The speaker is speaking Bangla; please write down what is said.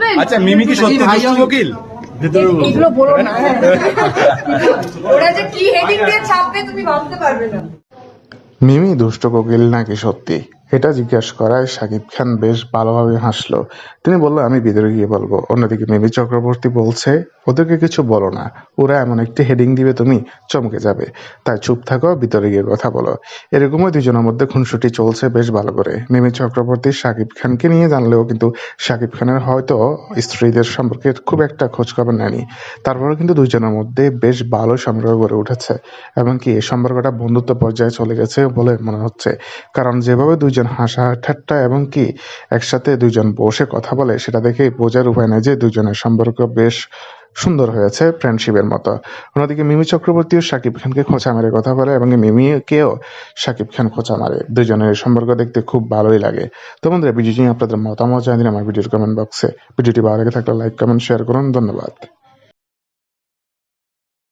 বলবেন? আচ্ছা মিমি কি সত্যি দুষ্টু কোকিল এগুলো বলো না। ওরা যে কি হেডিং দিয়ে ছাপবে তুমি ভাবতে পারবে না। মিমি দুষ্ট কোকিল নাকি সত্যি? এটা জিজ্ঞাসা করায় শাকিব খান বেশ ভালোভাবে হাসলো। তিনি বলল, আমি ভিতরে গিয়ে বলব। অন্যদিকে মিমি চক্রবর্তী বলছে, ওদেরকে কিছু বলো না। ওরা এমন একটি হেডিং দিবে, তুমি চমকে যাবে। তাই চুপ থাকো, ভিতরে গিয়ে কথা বলো। এরকমই দুজনের মধ্যে খুনসুটি চলছে বেশ ভালো করে। মিমি চক্রবর্তী শাকিব খানকে নিয়ে জানলেও কিন্তু শাকিব খানের হয়তো স্ত্রীদের সম্পর্কে খুব একটা খোঁজ খবর নেয়নি। তারপরে কিন্তু দুজনের মধ্যে বেশ ভালো সম্পর্ক গড়ে উঠেছে। এমনকি এই সম্পর্কটা বন্ধুত্ব পর্যায়ে চলে গেছে বলে মনে হচ্ছে। কারণ যেভাবে দুইজন হাসা ঠাট্টা এবং কি একসাথে দুইজন বসে কথা বলে, সেটা দেখেই বোঝার উপায় নেই যে দুজনের সম্পর্ক বেশ সুন্দর হয়েছে ফ্রেন্ডশিপের মতো। অন্যদিকে মিমি চক্রবর্তীও শাকিব খানকে খোঁচা মেরে কথা বলে এবং মিমিকেও শাকিব খান খোঁচা মারে। দুজনের সম্পর্ক দেখতে খুব ভালোই লাগে। তো বন্ধুরা ভিডিওটি আপনাদের মতামত জানিয়ে আমার ভিডিওর কমেন্ট বক্সে ভিডিওটি ভালো লাগে থাকলে লাইক কমেন্ট শেয়ার করুন। ধন্যবাদ।